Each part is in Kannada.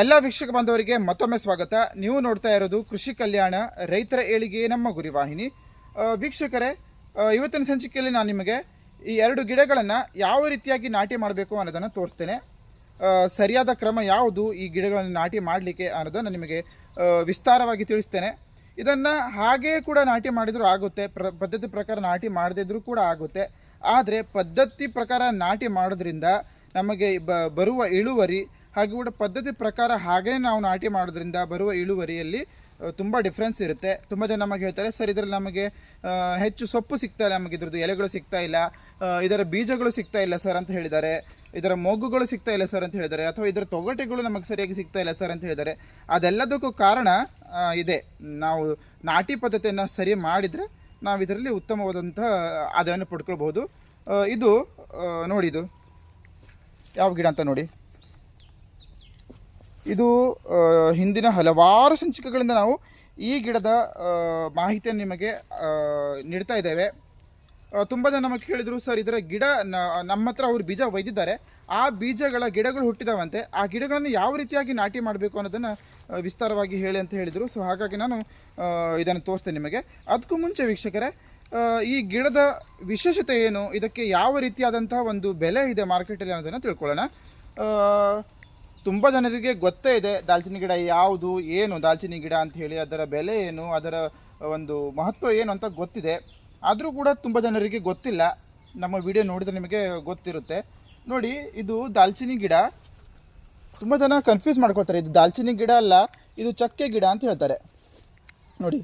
ಎಲ್ಲ ವೀಕ್ಷಕ ಬಾಂಧವರಿಗೆ ಮತ್ತೊಮ್ಮೆ ಸ್ವಾಗತ. ನೀವು ನೋಡ್ತಾ ಇರೋದು ಕೃಷಿ ಕಲ್ಯಾಣ, ರೈತರ ಏಳಿಗೆ ನಮ್ಮ ಗುರಿ ವಾಹಿನಿ ವೀಕ್ಷಕರೇ ಇವತ್ತಿನ ಸಂಚಿಕೆಯಲ್ಲಿ ನಾನು ನಿಮಗೆ ಈ ಎರಡು ಗಿಡಗಳನ್ನು ಯಾವ ರೀತಿಯಾಗಿ ನಾಟಿ ಮಾಡಬೇಕು ಅನ್ನೋದನ್ನು ತೋರಿಸ್ತೇನೆ. ಸರಿಯಾದ ಕ್ರಮ ಯಾವುದು ಈ ಗಿಡಗಳನ್ನು ನಾಟಿ ಮಾಡಲಿಕ್ಕೆ ಅನ್ನೋದನ್ನು ನಿಮಗೆ ವಿಸ್ತಾರವಾಗಿ ತಿಳಿಸ್ತೇನೆ. ಇದನ್ನು ಹಾಗೇ ಕೂಡ ನಾಟಿ ಮಾಡಿದರೂ ಆಗುತ್ತೆ, ಪ್ರ, ಪದ್ಧತಿ ಪ್ರಕಾರ ನಾಟಿ ಮಾಡದಿದ್ರೂ ಕೂಡ ಆಗುತ್ತೆ. ಆದರೆ ಪದ್ಧತಿ ಪ್ರಕಾರ ನಾಟಿ ಮಾಡೋದ್ರಿಂದ ನಮಗೆ ಬರುವ ಇಳುವರಿ ಹಾಗೆ ಕೂಡ ಪದ್ಧತಿ ಪ್ರಕಾರ ಹಾಗೇ ನಾವು ನಾಟಿ ಮಾಡೋದ್ರಿಂದ ಬರುವ ಇಳುವರಿಯಲ್ಲಿ ತುಂಬ ಡಿಫ್ರೆನ್ಸ್ ಇರುತ್ತೆ. ತುಂಬ ಜನ ನಮಗೆ ಹೇಳ್ತಾರೆ, ಸರ್, ಇದರಲ್ಲಿ ನಮಗೆ ಹೆಚ್ಚು ಸೊಪ್ಪು ಸಿಗ್ತಾ ಇಲ್ಲ ನಮಗೆ, ಇದ್ರದ್ದು ಎಲೆಗಳು ಸಿಗ್ತಾ ಇಲ್ಲ ಇದರ ಬೀಜಗಳು ಸಿಗ್ತಾ ಇಲ್ಲ ಸರ್ ಅಂತ ಹೇಳಿದ್ದಾರೆ, ಇದರ ಮೊಗ್ಗುಗಳು ಸಿಗ್ತಾ ಇಲ್ಲ ಸರ್ ಅಂತ ಹೇಳಿದ್ದಾರೆ, ಅಥವಾ ಇದರ ತೊಗಟೆಗಳು ನಮಗೆ ಸರಿಯಾಗಿ ಸಿಗ್ತಾ ಇಲ್ಲ ಸರ್ ಅಂತ ಹೇಳಿದ್ದಾರೆ. ಅದೆಲ್ಲದಕ್ಕೂ ಕಾರಣ ಇದೆ. ನಾವು ನಾಟಿ ಪದ್ಧತಿಯನ್ನು ಸರಿ ಮಾಡಿದರೆ ನಾವು ಇದರಲ್ಲಿ ಉತ್ತಮವಾದಂಥ ಆದಾಯವನ್ನು ಪಡ್ಕೊಳ್ಬೋದು ಇದು ನೋಡಿ ಇದು. ಯಾವ ಗಿಡ ಅಂತ ನೋಡಿ. ಇದು ಹಿಂದಿನ ಹಲವಾರು ಸಂಚಿಕೆಗಳಿಂದ ನಾವು ಈ ಗಿಡದ ಮಾಹಿತಿಯನ್ನು ನಿಮಗೆ ನೀಡ್ತಾ ಇದ್ದೇವೆ. ತುಂಬ ಜನ ನಮಗೆ ಕೇಳಿದರು, ಸರ್, ಇದರ ಗಿಡ ನಮ್ಮ ಹತ್ರ ಅವರು ಬೀಜ ಒಯ್ದಿದ್ದಾರೆ. ಆ ಬೀಜಗಳ ಗಿಡಗಳು ಹುಟ್ಟಿದಾವಂತೆ. ಆ ಗಿಡಗಳನ್ನು ಯಾವ ರೀತಿಯಾಗಿ ನಾಟಿ ಮಾಡಬೇಕು ಅನ್ನೋದನ್ನು ವಿಸ್ತಾರವಾಗಿ ಹೇಳಿ ಅಂತ ಹೇಳಿದರು. ಸೊ, ಹಾಗಾಗಿ ನಾನು ಇದನ್ನು ತೋರಿಸ್ತೇನೆ ನಿಮಗೆ. ಅದಕ್ಕೂ ಮುಂಚೆ ವೀಕ್ಷಕರೇ ಈ ಗಿಡದ ವಿಶೇಷತೆ ಏನು? ಇದಕ್ಕೆ ಯಾವ ರೀತಿಯಾದಂತಹ ಒಂದು ಬೆಲೆ ಇದೆ ಮಾರ್ಕೆಟಲ್ಲಿ ಅನ್ನೋದನ್ನು ತಿಳ್ಕೊಳ್ಳೋಣ. ತುಂಬ ಜನರಿಗೆ ಗೊತ್ತೇ ಇದೆ ದಾಲ್ಚಿನ್ನಿ ಗಿಡ ಯಾವುದು, ಏನು ದಾಲ್ಚಿನ್ನಿ ಗಿಡ ಅಂತ ಹೇಳಿ ಅದರ ಬೆಲೆ ಏನು, ಅದರ ಒಂದು ಮಹತ್ವ ಏನು ಅಂತ ಗೊತ್ತಿದೆ. ಆದರೂ ಕೂಡ ತುಂಬ ಜನರಿಗೆ ಗೊತ್ತಿಲ್ಲ. ನಮ್ಮ ವಿಡಿಯೋ ನೋಡಿದರೆ ನಿಮಗೆ ಗೊತ್ತಿರುತ್ತೆ. ನೋಡಿ, ಇದು ದಾಲ್ಚಿನ್ನಿ ಗಿಡ. ತುಂಬ ಜನ ಕನ್ಫ್ಯೂಸ್ ಮಾಡ್ಕೊಳ್ತಾರೆ. ಇದು ದಾಲ್ಚಿನ್ನಿ ಗಿಡ ಅಲ್ಲ, ಇದು ಚಕ್ಕೆ ಗಿಡ ಅಂತ ಹೇಳ್ತಾರೆ. ನೋಡಿ,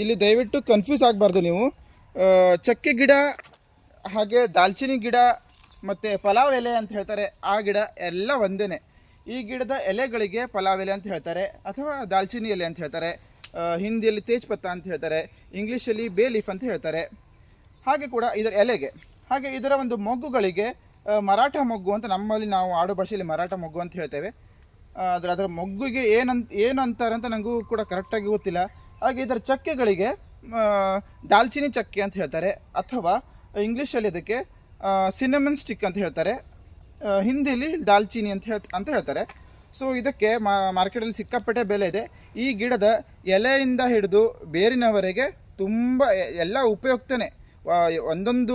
ಇಲ್ಲಿ ದಯವಿಟ್ಟು ಕನ್ಫ್ಯೂಸ್ ಆಗಬಾರ್ದು ನೀವು. ಚಕ್ಕೆ ಗಿಡ, ಹಾಗೆ ದಾಲ್ಚಿನ್ನಿ ಗಿಡ ಮತ್ತು ಪಲಾವ್ ಎಲೆ ಅಂತ ಹೇಳ್ತಾರೆ, ಆ ಗಿಡ ಎಲ್ಲ ಒಂದೇ ಈ ಗಿಡದ ಎಲೆಗಳಿಗೆ ಪಲಾವ್ ಎಲೆ ಅಂತ ಹೇಳ್ತಾರೆ, ಅಥವಾ ದಾಲ್ಚಿನ್ನಿ ಎಲೆ ಅಂತ ಹೇಳ್ತಾರೆ ಹಿಂದಿಯಲ್ಲಿ ತೇಜ್ಪತ್ತ ಅಂತ ಹೇಳ್ತಾರೆ, ಇಂಗ್ಲೀಷಲ್ಲಿ ಬೇ ಲೀಫ್ ಅಂತ ಹೇಳ್ತಾರೆ. ಹಾಗೆ ಕೂಡ ಇದರ ಎಲೆಗೆ. ಹಾಗೆ ಇದರ ಒಂದು ಮೊಗ್ಗುಗಳಿಗೆ ಮರಾಠ ಮೊಗ್ಗು ಅಂತ ನಮ್ಮಲ್ಲಿ ನಾವು ಆಡು ಭಾಷೆಯಲ್ಲಿ ಮರಾಠ ಮೊಗ್ಗು ಅಂತ ಹೇಳ್ತೇವೆ. ಆದರೆ ಅದರ ಮೊಗ್ಗುಗೆ ಏನಂತ ಏನು ಅಂತಾರೆ ಅಂತ ನನಗೂ ಕೂಡ ಕರೆಕ್ಟಾಗಿ ಗೊತ್ತಿಲ್ಲ. ಹಾಗೆ ಇದರ ಚಕ್ಕೆಗಳಿಗೆ ದಾಲ್ಚಿನಿ ಚಕ್ಕೆ ಅಂತ ಹೇಳ್ತಾರೆ, ಅಥವಾ ಇಂಗ್ಲೀಷಲ್ಲಿ ಇದಕ್ಕೆ ಸಿನಮನ್ ಸ್ಟಿಕ್ ಅಂತ ಹೇಳ್ತಾರೆ. ಹಿಂದಿಲಿ ದಾಲ್ಚಿನ್ನಿ ಅಂತ ಹೇಳ್ ಅಂತ ಹೇಳ್ತಾರೆ. ಸೊ ಇದಕ್ಕೆ ಮಾರ್ಕೆಟಲ್ಲಿ ಸಿಕ್ಕಾಪಟ್ಟೆ ಬೆಲೆ ಇದೆ. ಈ ಗಿಡದ ಎಲೆಯಿಂದ ಹಿಡಿದು ಬೇರಿನವರೆಗೆ ತುಂಬ ಎಲ್ಲ ಉಪಯುಕ್ತನೇ. ಒಂದೊಂದು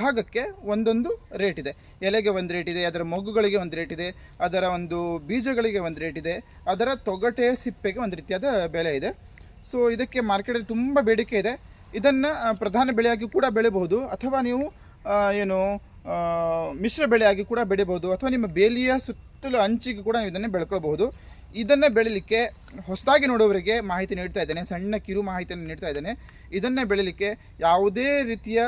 ಭಾಗಕ್ಕೆ ಒಂದೊಂದು ರೇಟ್ ಇದೆ. ಎಲೆಗೆ ಒಂದು ರೇಟ್ ಇದೆ, ಅದರ ಮೊಗ್ಗುಗಳಿಗೆ ಒಂದು ರೇಟ್ ಇದೆ, ಅದರ ಒಂದು ಬೀಜಗಳಿಗೆ ಒಂದು ರೇಟ್ ಇದೆ, ಅದರ ತೊಗಟೆ, ಸಿಪ್ಪೆಗೆ ಒಂದು ರೀತಿಯಾದ ಬೆಲೆ ಇದೆ. ಸೊ ಇದಕ್ಕೆ ಮಾರ್ಕೆಟಲ್ಲಿ ತುಂಬ ಬೇಡಿಕೆ ಇದೆ. ಇದನ್ನು ಪ್ರಧಾನ ಬೆಳೆಯಾಗಿ ಕೂಡ ಬೆಳೆಬಹುದು. ಅಥವಾ ನೀವು ಏನು ಮಿಶ್ರ ಬೆಳೆಯಾಗಿ ಕೂಡ ಬೆಳೆಯಬಹುದು ಅಥವಾ ನಿಮ್ಮ ಬೇಲಿಯ ಸುತ್ತಲೂ ಅಂಚಿಗೆ ಕೂಡ ನೀವು ಇದನ್ನೇ ಬೆಳ್ಕೊಳ್ಬಹುದು. ಇದನ್ನೇ ಬೆಳಿಲಿಕ್ಕೆ ಹೊಸದಾಗಿ ನೋಡೋವರಿಗೆ ಮಾಹಿತಿ ನೀಡ್ತಾ ಇದ್ದೇನೆ, ಸಣ್ಣ ಕಿರು ಮಾಹಿತಿಯನ್ನು ನೀಡ್ತಾ ಇದ್ದೇನೆ. ಇದನ್ನೇ ಬೆಳಿಲಿಕ್ಕೆ ಯಾವುದೇ ರೀತಿಯ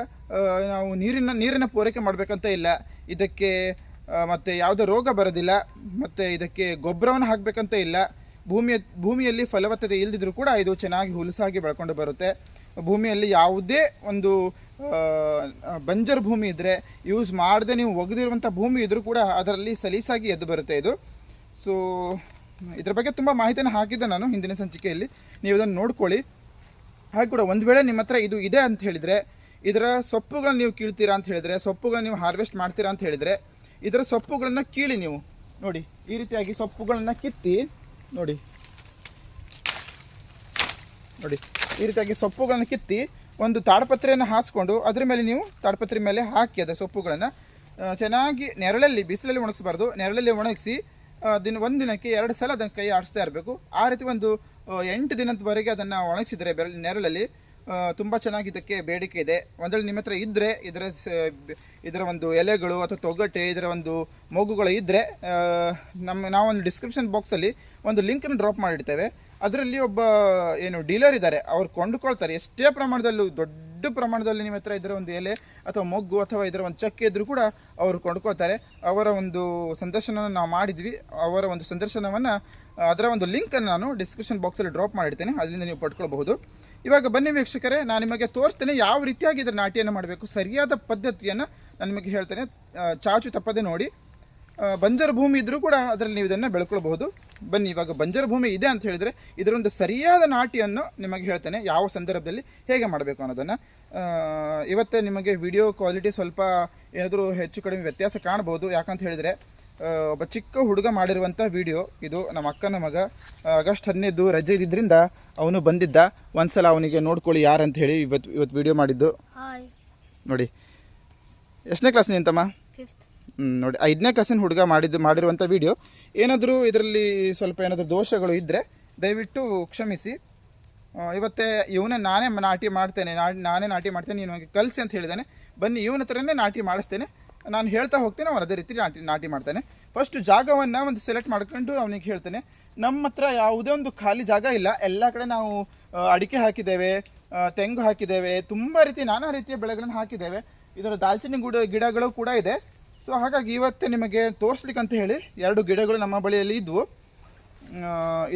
ನಾವು ನೀರಿನ ನೀರಿನ ಪೂರೈಕೆ ಮಾಡಬೇಕಂತ ಇಲ್ಲ. ಇದಕ್ಕೆ ಮತ್ತು ಮತ್ತೆ ಯಾವುದೇ ರೋಗ ಬರೋದಿಲ್ಲ, ಮತ್ತು ಇದಕ್ಕೆ ಗೊಬ್ಬರವನ್ನು ಹಾಕಬೇಕಂತ ಇಲ್ಲ. ಭೂಮಿಯ, ಭೂಮಿಯಲ್ಲಿ ಫಲವತ್ತತೆ ಇಲ್ಲದಿದ್ದರೂ ಕೂಡ ಇದು ಚೆನ್ನಾಗಿ ಹುಲಸಾಗಿ ಬೆಳ್ಕೊಂಡು ಬರುತ್ತೆ. ಭೂಮಿಯಲ್ಲಿ ಯಾವುದೇ ಒಂದು ಬಂಜರ್ ಭೂಮಿ ಇದ್ದರೆ ಯೂಸ್ ಮಾಡದೆ ನೀವು ಒಗೆದಿರುವಂಥ ಭೂಮಿ ಇದ್ದರೂ ಕೂಡ ಅದರಲ್ಲಿ ಸಲೀಸಾಗಿ ಎದ್ದು ಬರುತ್ತೆ ಇದು. ಸೊ ಇದ್ರ ಬಗ್ಗೆ ತುಂಬ ಮಾಹಿತಿಯನ್ನು ಹಾಕಿದ್ದೆ ನಾನು ಹಿಂದಿನ ಸಂಚಿಕೆಯಲ್ಲಿ. ನೀವು ಇದನ್ನು ನೋಡ್ಕೊಳ್ಳಿ. ಹಾಗೆ ಕೂಡ ಒಂದು ವೇಳೆ ನಿಮ್ಮ ಹತ್ರ ಇದು ಇದೆ ಅಂತ ಹೇಳಿದರೆ, ಇದರ ಸೊಪ್ಪುಗಳನ್ನ ನೀವು ಕೀಳ್ತೀರಾ ಅಂತ ಹೇಳಿದರೆ, ಸೊಪ್ಪುಗಳನ್ನ ನೀವು ಹಾರ್ವೆಸ್ಟ್ ಮಾಡ್ತೀರಾ ಅಂತ ಹೇಳಿದರೆ, ಇದರ ಸೊಪ್ಪುಗಳನ್ನು ಕೀಳಿ ನೀವು. ನೋಡಿ, ಈ ರೀತಿಯಾಗಿ ಸೊಪ್ಪುಗಳನ್ನು ಕಿತ್ತಿ, ನೋಡಿ. ನೋಡಿ ಈ ರೀತಿಯಾಗಿ ಸೊಪ್ಪುಗಳನ್ನು ಕಿತ್ತಿ ಒಂದು ತಾಡಪತ್ರೆಯನ್ನು ಹಾಸ್ಕೊಂಡು ಅದ್ರ ಮೇಲೆ ನೀವು ತಾಡಪತ್ರೆ ಮೇಲೆ ಹಾಕಿ ಅದರ ಸೊಪ್ಪುಗಳನ್ನು. ಚೆನ್ನಾಗಿ ನೆರಳಲ್ಲಿ ಬಿಸಿಲಲ್ಲಿ ಒಣಗಿಸಬಾರ್ದು. ನೆರಳಲ್ಲಿ ಒಣಗಿಸಿ ದಿನ ಒಂದು ದಿನಕ್ಕೆ ಎರಡು ಸಲ ಅದನ್ನು ಕೈ ಆಡಿಸ್ತಾ ಇರಬೇಕು. ಆ ರೀತಿ ಒಂದು ಎಂಟು ದಿನದವರೆಗೆ ಅದನ್ನು ಒಣಗಿಸಿದರೆ ಬೆರ ನೆರಳಲ್ಲಿ ತುಂಬ ಚೆನ್ನಾಗಿ ಇದಕ್ಕೆ ಬೇಡಿಕೆ ಇದೆ. ಒಂದೇಳಿ ನಿಮ್ಮ ಹತ್ರ ಇದ್ದರೆ ಇದರ ಇದರ ಒಂದು ಎಲೆಗಳು ಅಥವಾ ತೊಗಟೆ, ಇದರ ಒಂದು ಮೊಗ್ಗುಗಳು ಇದ್ದರೆ ನಮ್ಮ ನಾವೊಂದು ಡಿಸ್ಕ್ರಿಪ್ಷನ್ ಬಾಕ್ಸಲ್ಲಿ ಒಂದು ಲಿಂಕನ್ನು ಡ್ರಾಪ್ ಮಾಡಿಡ್ತೇವೆ. ಅದರಲ್ಲಿ ಒಬ್ಬ, ಏನು ಡೀಲರ್ ಇದ್ದಾರೆ. ಅವ್ರು ಕೊಂಡುಕೊಳ್ತಾರೆ. ಎಷ್ಟೇ ಪ್ರಮಾಣದಲ್ಲೂ, ದೊಡ್ಡ ಪ್ರಮಾಣದಲ್ಲಿ ನಿಮ್ಮ ಹತ್ರ ಇದರ ಒಂದು ಎಲೆ ಅಥವಾ ಮೊಗ್ಗು ಅಥವಾ ಇದರ ಒಂದು ಚಕ್ಕೆ ಇದ್ದರೂ ಕೂಡ ಅವರು ಕೊಂಡುಕೊಳ್ತಾರೆ. ಅವರ ಒಂದು ಸಂದರ್ಶನ ನಾವು ಮಾಡಿದ್ವಿ. ಅವರ ಒಂದು ಸಂದರ್ಶನವನ್ನು, ಅದರ ಒಂದು ಲಿಂಕನ್ನು ನಾನು ಡಿಸ್ಕ್ರಿಪ್ಷನ್ ಬಾಕ್ಸಲ್ಲಿ ಡ್ರಾಪ್ ಮಾಡಿರ್ತೇನೆ ಅದರಿಂದ ನೀವು ಪಡ್ಕೊಳ್ಬಹುದು. ಇವಾಗ ಬನ್ನಿ ವೀಕ್ಷಕರೇ, ನಾನು ನಿಮಗೆ ತೋರಿಸ್ತೇನೆ ಯಾವ ರೀತಿಯಾಗಿ ಇದರ ನಾಟಿಯನ್ನು ಮಾಡಬೇಕು. ಸರಿಯಾದ ಪದ್ಧತಿಯನ್ನು ನಾನು ನಿಮಗೆ ಹೇಳ್ತೇನೆ. ಚಾಚು ತಪ್ಪದೆ ನೋಡಿ. ಬಂಜರು ಭೂಮಿ ಇದ್ದರೂ ಕೂಡ ಅದರಲ್ಲಿ ನೀವು ಇದನ್ನು ಬೆಳ್ಕೊಳ್ಬಹುದು. ಬನ್ನಿ ಇವಾಗ ಬಂಜರು ಭೂಮಿ ಇದೆ ಅಂತ ಹೇಳಿದರೆ ಇದರೊಂದು ಸರಿಯಾದ ನಾಟಿಯನ್ನು ನಿಮಗೆ ಹೇಳ್ತೇನೆ. ಯಾವ ಸಂದರ್ಭದಲ್ಲಿ ಹೇಗೆ ಮಾಡಬೇಕು ಅನ್ನೋದನ್ನು. ಇವತ್ತೇ ನಿಮಗೆ ವಿಡಿಯೋ ಕ್ವಾಲಿಟಿ ಸ್ವಲ್ಪ ಏನಾದರೂ ಹೆಚ್ಚು ಕಡಿಮೆ ವ್ಯತ್ಯಾಸ ಕಾಣ್ಬೋದು ಯಾಕಂತ ಹೇಳಿದರೆ ಒಬ್ಬ ಚಿಕ್ಕ ಹುಡುಗ ಮಾಡಿರುವಂಥ ವಿಡಿಯೋ ಇದು ನಮ್ಮ ಅಕ್ಕನ ಮಗ ಆಗಸ್ಟ್ ಹದಿನೈದು ರಜೆ ಇದ್ದಿದ್ದರಿಂದ ಅವನು ಬಂದಿದ್ದ. ಒಂದ್ಸಲ ಅವನಿಗೆ ನೋಡ್ಕೊಳ್ಳಿ ಯಾರಂತ ಹೇಳಿ ಇವತ್ತು ಇವತ್ತು ವಿಡಿಯೋ ಮಾಡಿದ್ದು. ನೋಡಿ. ಎಷ್ಟನೇ ಕ್ಲಾಸ್ ನಿಂತಮ್ಮ ಹ್ಞೂ ನೋಡಿ ಐದನೇ ಕ್ಲಾಸಿನ ಹುಡುಗ ಮಾಡಿದ್ದು ಮಾಡಿರುವಂಥ ವಿಡಿಯೋ ಏನಾದರೂ ಇದರಲ್ಲಿ ಸ್ವಲ್ಪ ಏನಾದರೂ ದೋಷಗಳು ಇದ್ದರೆ ದಯವಿಟ್ಟು ಕ್ಷಮಿಸಿ. ಇವತ್ತೇ ಇವನೇ ನಾನೇ ನಾಟಿ ಮಾಡ್ತೇನೆ. ನಾನೇ ನಾಟಿ ಮಾಡ್ತೇನೆ. ನೀನು ನನಗೆ ಕಲಿಸಿ ಅಂತ ಹೇಳಿದ್ದಾನೆ ಬನ್ನಿ, ಇವನ ಹತ್ರನೇ ನಾಟಿ ಮಾಡಿಸ್ತೇನೆ. ನಾನು ಹೇಳ್ತಾ ಹೋಗ್ತೇನೆ, ಅವನು ಅದೇ ರೀತಿ ನಾಟಿ ನಾಟಿ ಮಾಡ್ತಾನೆ. ಫಸ್ಟ್ ಜಾಗವನ್ನು ಒಂದು ಸೆಲೆಕ್ಟ್ ಮಾಡ್ಕೊಂಡು ಅವನಿಗೆ ಹೇಳ್ತೇನೆ. ನಮ್ಮ ಹತ್ರ ಯಾವುದೇ ಒಂದು ಖಾಲಿ ಜಾಗ ಇಲ್ಲ. ಎಲ್ಲ ಕಡೆ ನಾವು ಅಡಿಕೆ ಹಾಕಿದ್ದೇವೆ ತೆಂಗು ಹಾಕಿದ್ದೇವೆ, ತುಂಬ ರೀತಿ ನಾನಾ ರೀತಿಯ ಬೆಳೆಗಳನ್ನು ಹಾಕಿದ್ದೇವೆ. ಇದರ ದಾಲ್ಚಿನ್ನಿ ಗಿಡ ಗಿಡಗಳು ಕೂಡ ಇದೆ. ಸೊ ಹಾಗಾಗಿ ಇವತ್ತೇ ನಿಮಗೆ ತೋರಿಸ್ಲಿಕ್ಕೆ ಅಂತ ಹೇಳಿ ಎರಡು ಗಿಡಗಳು ನಮ್ಮ ಬಳಿಯಲ್ಲಿ ಇದ್ವು.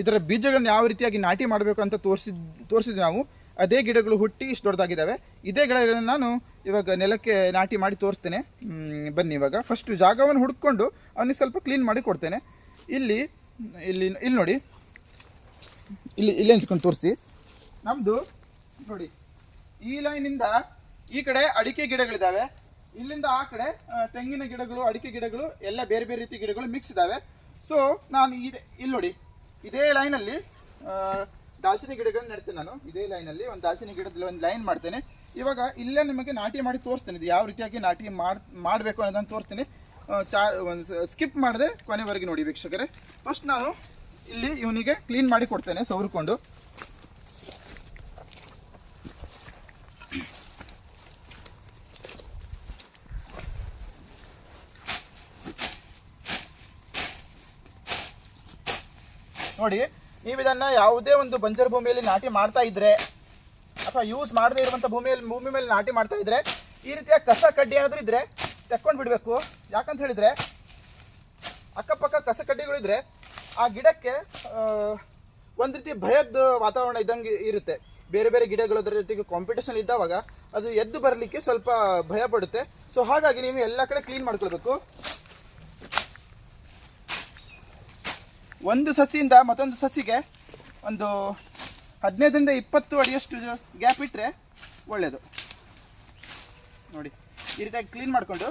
ಇದರ ಬೀಜಗಳನ್ನು ಯಾವ ರೀತಿಯಾಗಿ ನಾಟಿ ಮಾಡಬೇಕು ಅಂತ ತೋರಿಸಿದ್, ತೋರಿಸಿದ್ವಿ ನಾವು. ಅದೇ ಗಿಡಗಳು ಹುಟ್ಟಿ ಇಷ್ಟು ದೊಡ್ಡದಾಗಿದ್ದಾವೆ. ಇದೇ ಗಿಡಗಳನ್ನು ನಾನು ಇವಾಗ ನೆಲಕ್ಕೆ ನಾಟಿ ಮಾಡಿ ತೋರಿಸ್ತೇನೆ. ಬನ್ನಿ ಇವಾಗ. ಫಸ್ಟ್ ಜಾಗವನ್ನು ಹುಡ್ಕೊಂಡು ಅವನಿಗೆ ಸ್ವಲ್ಪ ಕ್ಲೀನ್ ಮಾಡಿ ಕೊಡ್ತೇನೆ. ಇಲ್ಲಿ ಇಲ್ಲಿ ಇಲ್ಲಿ ನೋಡಿ. ಇಲ್ಲಿ ಇಲ್ಲಿ ನಿಂತ್ಕೊಂಡು ತೋರಿಸಿ. ನಮ್ಮದು ನೋಡಿ, ಈ ಲೈನಿಂದ ಈ ಕಡೆ ಅಡಿಕೆ ಗಿಡಗಳಿದ್ದಾವೆ. ಇಲ್ಲಿಂದ ಆ ಕಡೆ ತೆಂಗಿನ ಗಿಡಗಳು, ಅಡಿಕೆ ಗಿಡಗಳು, ಎಲ್ಲ ಬೇರೆ ಬೇರೆ ರೀತಿ ಗಿಡಗಳು ಮಿಕ್ಸ್ ಇದ್ದಾವೆ ಸೊ ನಾನು ಇದೆ, ಇಲ್ಲಿ ನೋಡಿ, ಇದೇ ಲೈನಲ್ಲಿ ದಾಲ್ಚಿನಿ ಗಿಡಗಳನ್ನ ನೆಡ್ತೇನೆ ನಾನು. ಇದೇ ಲೈನಲ್ಲಿ ಒಂದು ದಾಲ್ಚಿನಿ ಗಿಡದಲ್ಲಿ ಒಂದು ಲೈನ್ ಮಾಡ್ತೇನೆ. ಇವಾಗ ಇಲ್ಲೇ ನಿಮಗೆ ನಾಟಿ ಮಾಡಿ ತೋರಿಸ್ತೇನೆ. ಇದು ಯಾವ ರೀತಿಯಾಗಿ ನಾಟಿ ಮಾಡ್, ಮಾಡಬೇಕು ಅನ್ನೋದನ್ನು ತೋರಿಸ್ತೀನಿ. ಚಾ, ಒಂದು ಸ್ಕಿಪ್ ಮಾಡದೆ ಕೊನೆವರೆಗೆ ನೋಡಿ ವೀಕ್ಷಕರೇ. ಫಸ್ಟ್ ನಾನು ಇಲ್ಲಿ ಇವನಿಗೆ ಕ್ಲೀನ್ ಮಾಡಿ ಕೊಡ್ತೇನೆ, ಸವರ್ಕೊಂಡು. ನೋಡಿ, ನೀವು ಇದನ್ನು ಯಾವುದೇ ಒಂದು ಬಂಜರು ಭೂಮಿಯಲ್ಲಿ ನಾಟಿ ಮಾಡ್ತಾ ಇದ್ರೆ ಅಥವಾ ಯೂಸ್ ಮಾಡದೇ ಇರುವಂಥ ಭೂಮಿಯಲ್ಲಿ ಭೂಮಿ ಮೇಲೆ ನಾಟಿ ಮಾಡ್ತಾ ಇದ್ರೆ ಈ ರೀತಿಯ ಕಸ ಕಡ್ಡಿ ಏನಾದರೂ ಇದ್ರೆ ತೆಕ್ಕೊಂಡು ಬಿಡಬೇಕು. ಯಾಕಂತ ಹೇಳಿದ್ರೆ ಅಕ್ಕಪಕ್ಕ ಕಸ ಕಡ್ಡಿಗಳಿದ್ರೆ ಆ ಗಿಡಕ್ಕೆ ಒಂದು ರೀತಿ ಭಯದ ವಾತಾವರಣ ಇದ್ದಂಗೆ ಇರುತ್ತೆ. ಬೇರೆ ಬೇರೆ ಗಿಡಗಳು ಅದರ ಜೊತೆಗೆ ಕಾಂಪಿಟೇಷನ್ ಇದ್ದಾವಾಗ ಅದು ಎದ್ದು ಬರಲಿಕ್ಕೆ ಸ್ವಲ್ಪ ಭಯ ಪಡುತ್ತೆ. ಸೊ ಹಾಗಾಗಿ ನೀವು ಎಲ್ಲ ಕಡೆ ಕ್ಲೀನ್ ಮಾಡ್ಕೊಳ್ಬೇಕು. ಒಂದು ಸಸಿಯಿಂದ ಮತ್ತೊಂದು ಸಸಿಗೆ ಒಂದು ಹದಿನೈದರಿಂದ ಇಪ್ಪತ್ತು ಅಡಿಯಷ್ಟು ಗ್ಯಾಪ್ ಇಟ್ಟರೆ ಒಳ್ಳೆಯದು ನೋಡಿ, ಈ ರೀತಿಯಾಗಿ ಕ್ಲೀನ್ ಮಾಡಿಕೊಂಡು.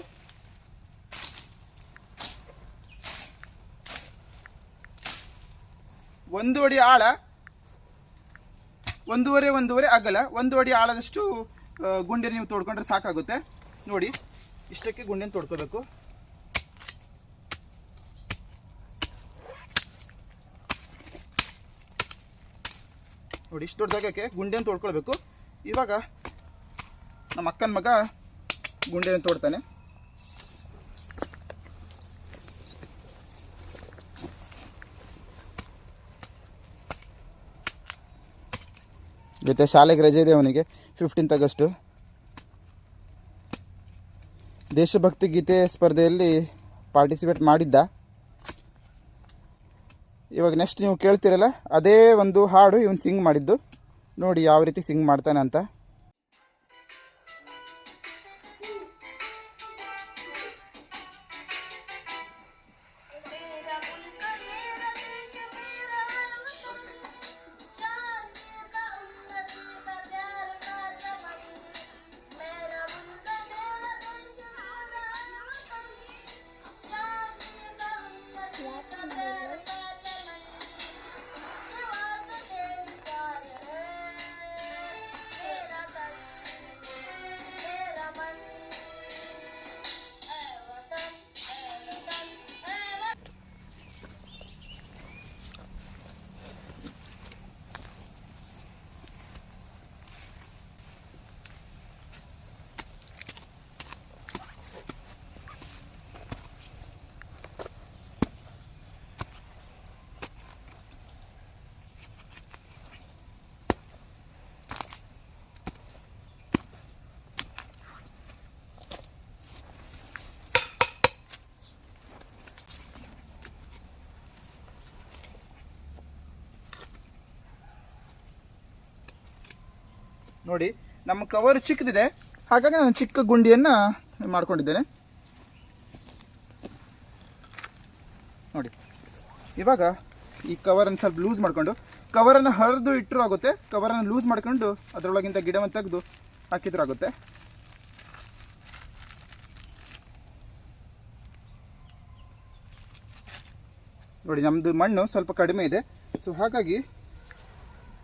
ಒಂದು ಅಡಿ ಆಳ, ಒಂದೂವರೆ ಒಂದೂವರೆ ಅಗಲ, ಒಂದು ಅಡಿ ಆಳದಷ್ಟು ಗುಂಡಿ ನೀವು ತೋಡ್ಕೊಂಡ್ರೆ ಸಾಕಾಗುತ್ತೆ. ನೋಡಿ, ಇಷ್ಟಕ್ಕೆ ಗುಂಡಿನ ತೋಡ್ಕೋಬೇಕು. ನೋಡಿ, ಇಷ್ಟು ದೊಡ್ಡ ಜಾಗಕ್ಕೆ ಗುಂಡೆಯನ್ನು ತೋಡ್ಕೊಳ್ಬೇಕು ಇವಾಗ ನಮ್ಮ ಅಕ್ಕನ ಮಗ ಗುಂಡೆಯನ್ನು ತೋಡ್ತಾನೆ ಜೊತೆ ಶಾಲೆಗೆ ರಜೆ ಇದೆ ಅವನಿಗೆ ಫಿಫ್ಟೀನ್ತ್ ಆಗಸ್ಟು. ದೇಶಭಕ್ತಿ ಗೀತೆ ಸ್ಪರ್ಧೆಯಲ್ಲಿ ಪಾರ್ಟಿಸಿಪೇಟ್ ಮಾಡಿದ್ದ. ಇವಾಗ ನೆಕ್ಸ್ಟ್ ನೀವು ಕೇಳ್ತಿರಲ್ಲ, ಅದೇ ಒಂದು ಹಾಡು ಇವನು ಸಿಂಗ್ ಮಾಡಿದ್ದು. ನೋಡಿ ಯಾವ ರೀತಿ ಸಿಂಗ್ ಮಾಡ್ತಾನೆ ಅಂತ. ನೋಡಿ, ನಮ್ಮ ಕವರ್ ಚಿಕ್ಕದಿದೆ. ಹಾಗಾಗಿ ನಾನು ಚಿಕ್ಕ ಗುಂಡಿಯನ್ನು ಮಾಡ್ಕೊಂಡಿದ್ದೇನೆ. ನೋಡಿ, ಇವಾಗ ಈ ಕವರನ್ನು ಸ್ವಲ್ಪ ಲೂಸ್ ಮಾಡಿಕೊಂಡು ಕವರನ್ನು ಹರಿದು ಇಟ್ಟರೂ ಆಗುತ್ತೆ. ಕವರನ್ನು ಲೂಸ್ ಮಾಡ್ಕೊಂಡು ಅದರೊಳಗಿಂತ ಗಿಡವನ್ನು ತೆಗೆದು ಹಾಕಿದ್ರೂ ಆಗುತ್ತೆ. ನೋಡಿ ನಮ್ಮದು ಮಣ್ಣು ಸ್ವಲ್ಪ ಕಡಿಮೆ ಇದೆ. ಸೊ ಹಾಗಾಗಿ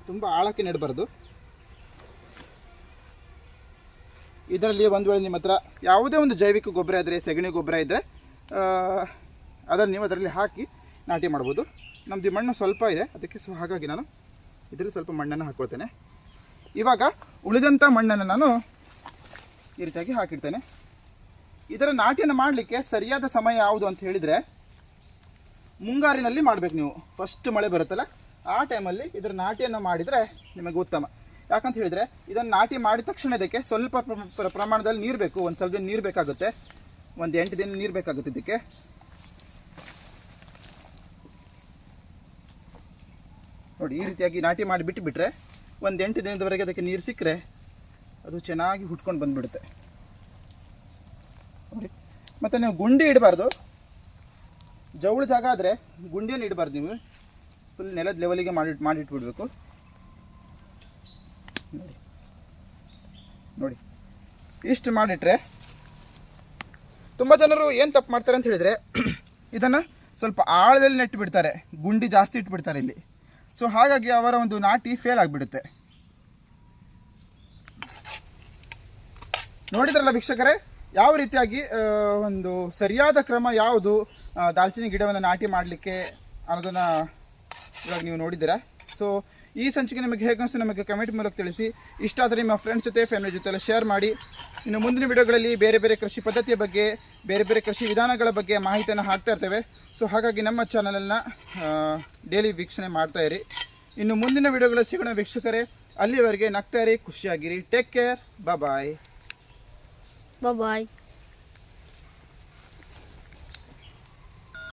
ತುಂಬ ಆಳಕ್ಕೆ ನೆಡಬಾರ್ದು. ಇದರಲ್ಲಿ ಒಂದು ವೇಳೆ ನಿಮ್ಮ ಹತ್ರ ಯಾವುದೇ ಒಂದು ಜೈವಿಕ ಗೊಬ್ಬರ ಇದ್ದರೆ ಸೆಗಣಿ ಗೊಬ್ಬರ ಇದ್ದರೆ ಅದನ್ನು ನೀವು ಅದರಲ್ಲಿ ಹಾಕಿ ನಾಟಿ ಮಾಡ್ಬೋದು. ನಮ್ಮದು ಮಣ್ಣು ಸ್ವಲ್ಪ ಇದೆ, ಅದಕ್ಕೆ ಸೊ ಹಾಗಾಗಿ ನಾನು ಇದರಲ್ಲಿ ಸ್ವಲ್ಪ ಮಣ್ಣನ್ನು ಹಾಕ್ಕೊಳ್ತೇನೆ ಇವಾಗ ಉಳಿದಂಥ ಮಣ್ಣನ್ನು ನಾನು ಈ ರೀತಿಯಾಗಿ ಹಾಕಿಡ್ತೇನೆ. ಇದರ ನಾಟಿಯನ್ನು ಮಾಡಲಿಕ್ಕೆ ಸರಿಯಾದ ಸಮಯ ಯಾವುದು ಅಂತ ಹೇಳಿದರೆ ಮುಂಗಾರಿನಲ್ಲಿ ಮಾಡಬೇಕು ನೀವು. ಫಸ್ಟ್ ಮಳೆ ಬರುತ್ತಲ್ಲ, ಆ ಟೈಮಲ್ಲಿ ಇದರ ನಾಟಿಯನ್ನು ಮಾಡಿದರೆ ನಿಮಗೆ ಉತ್ತಮ. ಯಾಕಂತ ಹೇಳಿದರೆ, ಇದನ್ನು ನಾಟಿ ಮಾಡಿದ ತಕ್ಷಣ ಇದಕ್ಕೆ ಸ್ವಲ್ಪ ಪ್ರ- ಪ್ರ- ಪ್ರಮಾಣದಲ್ಲಿ ನೀರು ಬೇಕು. ಒಂದು ಸ್ವಲ್ಪ ನೀರು ಬೇಕಾಗುತ್ತೆ. ಒಂದು ಎಂಟು ದಿನ ನೀರು ಬೇಕಾಗುತ್ತೆ ಇದಕ್ಕೆ. ನೋಡಿ, ಈ ರೀತಿಯಾಗಿ ನಾಟಿ ಮಾಡಿ ಬಿಟ್ಟು ಬಿಟ್ಟರೆ ಒಂದು ಎಂಟು ದಿನದವರೆಗೆ ಅದಕ್ಕೆ ನೀರು ಸಿಕ್ಕರೆ ಅದು ಚೆನ್ನಾಗಿ ಹುಟ್ಕೊಂಡು ಬಂದುಬಿಡುತ್ತೆ. ನೋಡಿ, ಮತ್ತು ನೀವು ಗುಂಡಿ ಇಡಬಾರ್ದು. ಜವಳು ಜಾಗ ಆದರೆ ಗುಂಡಿಯನ್ನು ಇಡಬಾರ್ದು ನೀವು. ಫುಲ್ ನೆಲದ ಲೆವೆಲಿಗೆ ಮಾಡಿ, ಮಾಡಿಟ್ಬಿಡ್ಬೇಕು. ನೋಡಿ. ನೋಡಿ. ಇಷ್ಟು ಮಾಡಿಟ್ರೆ ತುಂಬ ಜನರು ಏನು ತಪ್ಪು ಮಾಡ್ತಾರೆ ಅಂತ ಹೇಳಿದರೆ ಇದನ್ನು ಸ್ವಲ್ಪ ಆಳದಲ್ಲಿ ನೆಟ್ಟು ಬಿಡ್ತಾರೆ ಗುಂಡಿ ಜಾಸ್ತಿ ಇಟ್ಬಿಡ್ತಾರೆ ಇಲ್ಲಿ. ಸೊ ಹಾಗಾಗಿ ಅವರ ಒಂದು ನಾಟಿ ಫೇಲ್ ಆಗಿಬಿಡುತ್ತೆ. ನೋಡಿದ್ರಲ್ಲ ವೀಕ್ಷಕರೇ, ಯಾವ ರೀತಿಯಾಗಿ ಒಂದು ಸರಿಯಾದ ಕ್ರಮ ಯಾವುದು ದಾಲ್ಚಿನ್ನಿ ಗಿಡವನ್ನು ನಾಟಿ ಮಾಡಲಿಕ್ಕೆ ಅನ್ನೋದನ್ನು ಇವಾಗ ನೀವು ನೋಡಿದ್ದೀರಾ? ಸೊ ಈ ಸಂಚಿಕೆ ನಿಮಗೆ ಹೇಗೆ ಅನಿಸ್ತು ನಮಗೆ ಕಮೆಂಟ್ ಮೂಲಕ ತಿಳಿಸಿ. ಇಷ್ಟ ಆದರೆ ನಿಮ್ಮ ಫ್ರೆಂಡ್ಸ್ ಜೊತೆ ಫ್ಯಾಮಿಲಿ ಜೊತೆ ಎಲ್ಲ ಶೇರ್ ಮಾಡಿ. ಇನ್ನು ಮುಂದಿನ ವಿಡಿಯೋಗಳಲ್ಲಿ ಬೇರೆ ಬೇರೆ ಕೃಷಿ ಪದ್ಧತಿಯ ಬಗ್ಗೆ, ಬೇರೆ ಬೇರೆ ಕೃಷಿ ವಿಧಾನಗಳ ಬಗ್ಗೆ ಮಾಹಿತಿಯನ್ನು ಹಾಕ್ತಾ ಇರ್ತೇವೆ. ಸೊ ಹಾಗಾಗಿ ನಮ್ಮ ಚಾನಲನ್ನು ಡೈಲಿ ವೀಕ್ಷಣೆ ಮಾಡ್ತಾ ಇರಿ. ಇನ್ನು ಮುಂದಿನ ವಿಡಿಯೋಗಳ ಸಿಗೋಣ ವೀಕ್ಷಕರೇ. ಅಲ್ಲಿವರೆಗೆ ನಗ್ತಾ ಇರಿ, ಖುಷಿಯಾಗಿರಿ. Take care bye bye.